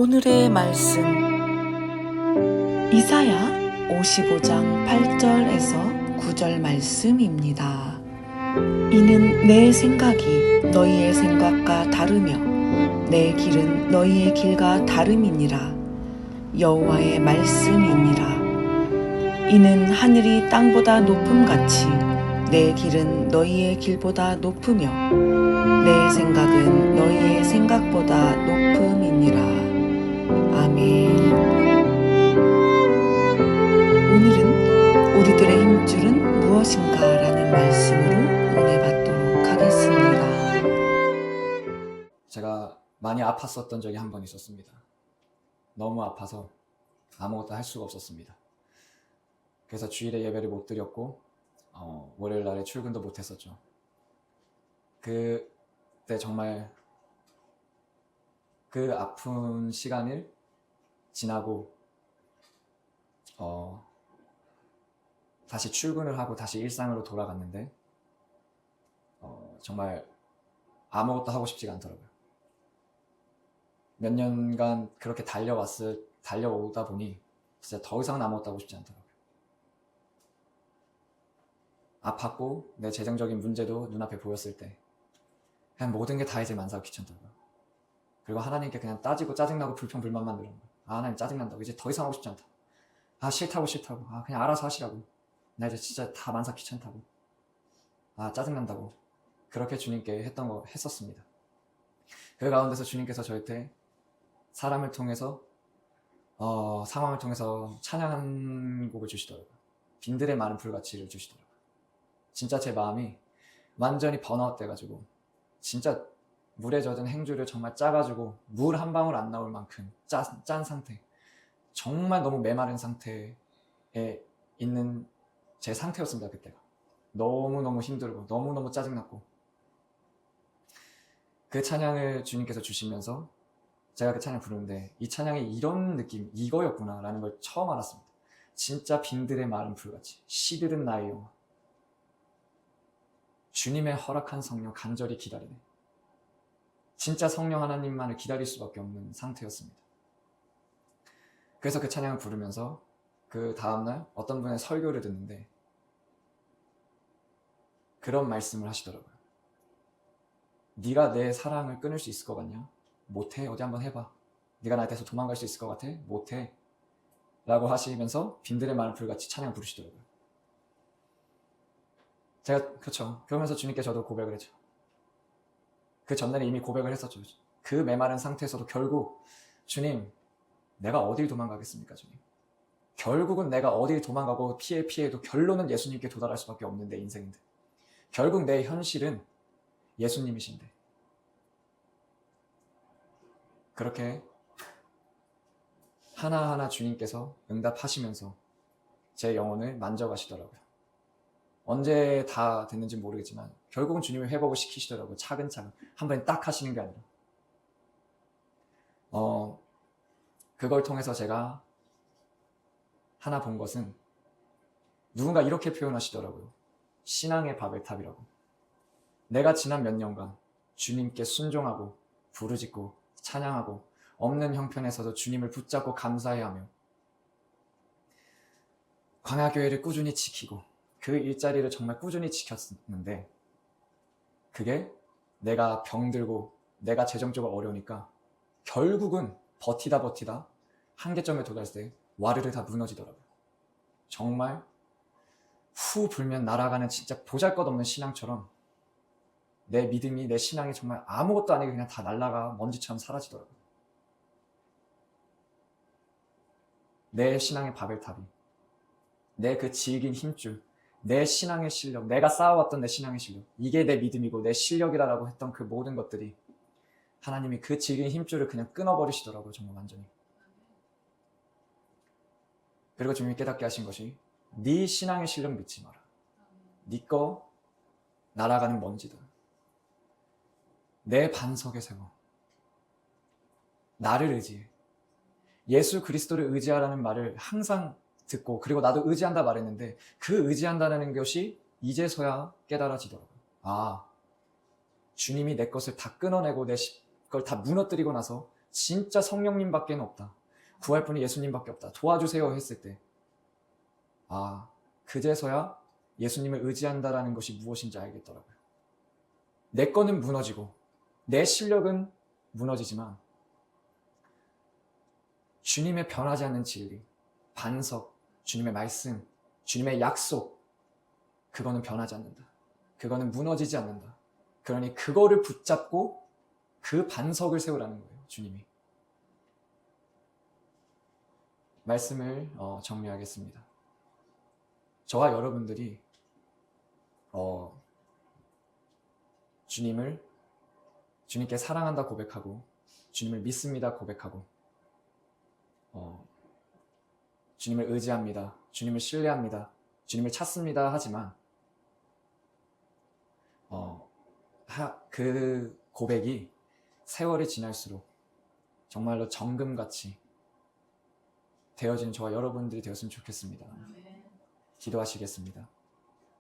오늘의 말씀 이사야 55장 8절에서 9절 말씀입니다. 이는 내 생각이 너희의 생각과 다르며 내 길은 너희의 길과 다름이니라 여호와의 말씀이니라 이는 하늘이 땅보다 높음 같이 내 길은 너희의 길보다 높으며 내 생각은 너희의 생각보다 높음이니라. 오늘은 우리들의 힘줄은 무엇인가 라는 말씀으로 은혜 받도록 하겠습니다. 제가 많이 아팠었던 적이 한 번 있었습니다. 너무 아파서 아무것도 할 수가 없었습니다. 그래서 주일에 예배를 못 드렸고 어, 월요일 날에 출근도 못 했었죠. 그때 정말 그 아픈 시간을 지나고 어, 다시 출근을 하고 다시 일상으로 돌아갔는데 어, 정말 아무것도 하고 싶지가 않더라고요. 몇 년간 그렇게 달려왔을 달려오다 보니 진짜 더 이상은 아무것도 하고 싶지 않더라고요. 아팠고 내 재정적인 문제도 눈앞에 보였을 때 그냥 모든 게 다 이제 만사가 귀찮더라고요. 그리고 하나님께 그냥 따지고 짜증나고 불평불만만 들은 거예요. 아 하나님 짜증난다고 이제 더 이상 하고 싶지 않다. 아 싫다고 싫다고 아 그냥 알아서 하시라고 나 이제 진짜 다 만사 귀찮다고 아 짜증난다고 그렇게 주님께 했던 거 했었습니다. 그 가운데서 주님께서 저한테 사람을 통해서 어, 상황을 통해서 찬양한 곡을 주시더라고요. 빈들의 많은 불가치를 주시더라고요. 진짜 제 마음이 완전히 번아웃 돼가지고 진짜 물에 젖은 행주를 정말 짜가지고 물 한 방울 안 나올 만큼 짜, 짠 상태. 정말 너무 메마른 상태에 있는 제 상태였습니다 그때가. 너무너무 힘들고 너무너무 짜증났고. 그 찬양을 주님께서 주시면서 제가 그 찬양 부르는데 이 찬양이 이런 느낌 이거였구나 라는 걸 처음 알았습니다. 진짜 빈들의 마른 불같이 시들은 나의 영혼. 주님의 허락한 성령 간절히 기다리네 진짜 성령 하나님만을 기다릴 수밖에 없는 상태였습니다 그래서 그 찬양을 부르면서 그 다음날 어떤 분의 설교를 듣는데 그런 말씀을 하시더라고요 네가 내 사랑을 끊을 수 있을 것 같냐? 못해. 어디 한번 해봐. 네가 나한테서 도망갈 수 있을 것 같아? 못해. 라고 하시면서 빈들의 마른 불같이 찬양 부르시더라고요. 제가 그렇죠. 그러면서 주님께 저도 고백을 했죠. 그 전날에 이미 고백을 했었죠. 그 메마른 상태에서도 결국 주님, 내가 어딜 도망가겠습니까, 주님? 결국은 내가 어딜 도망가고 피해 피해도 결론은 예수님께 도달할 수밖에 없는 내 인생인데 결국 내 현실은 예수님이신데 그렇게 하나하나 주님께서 응답하시면서 제 영혼을 만져가시더라고요. 언제 다 됐는지 모르겠지만 결국은 주님이 회복을 시키시더라고요. 차근차근 한 번에 딱 하시는 게 아니라 어 그걸 통해서 제가 하나 본 것은 누군가 이렇게 표현하시더라고요. 신앙의 바벨탑이라고. 내가 지난 몇 년간 주님께 순종하고 부르짖고 찬양하고 없는 형편에서도 주님을 붙잡고 감사해하며 광야교회를 꾸준히 지키고 그 일자리를 정말 꾸준히 지켰는데 그게 내가 병들고 내가 재정적으로 어려우니까 결국은 버티다 버티다 한계점에 도달했을 때 와르르 다 무너지더라고요. 정말 후 불면 날아가는 진짜 보잘것없는 신앙처럼 내 믿음이 내 신앙이 정말 아무것도 아니고 그냥 다 날아가 먼지처럼 사라지더라고요. 내 신앙의 바벨탑이 내 그 질긴 힘줄 내 신앙의 실력 내가 쌓아왔던 내 신앙의 실력 이게 내 믿음이고 내 실력이라고 했던 그 모든 것들이 하나님이 그 질긴 힘줄을 그냥 끊어버리시더라고요 정말 완전히. 그리고 주님이 깨닫게 하신 것이 네 신앙의 실력 믿지 마라. 네거 날아가는 먼지다 내 반석에 세워 나를 의지해. 예수 그리스도를 의지하라는 말을 항상 듣고 그리고 나도 의지한다 말했는데 그 의지한다는 것이 이제서야 깨달아지더라고요. 아, 주님이 내 것을 다 끊어내고 내 걸 다 무너뜨리고 나서 진짜 성령님밖에 없다. 구할 분이 예수님밖에 없다. 도와주세요 했을 때, 아, 그제서야 예수님을 의지한다라는 것이 무엇인지 알겠더라고요. 내 거는 무너지고, 내 실력은 무너지지만, 주님의 변하지 않는 진리, 반석, 주님의 말씀, 주님의 약속, 그거는 변하지 않는다. 그거는 무너지지 않는다. 그러니 그거를 붙잡고 그 반석을 세우라는 거예요, 주님이. 말씀을 어, 정리하겠습니다. 저와 여러분들이 어, 주님을 주님께 사랑한다 고백하고 주님을 믿습니다 고백하고 어, 주님을 의지합니다. 주님을 신뢰합니다. 주님을 찾습니다 하지만 어, 하- 그 고백이 세월이 지날수록 정말로 정금같이 되어지는 저와 여러분들이 되었으면 좋겠습니다. 기도하시겠습니다.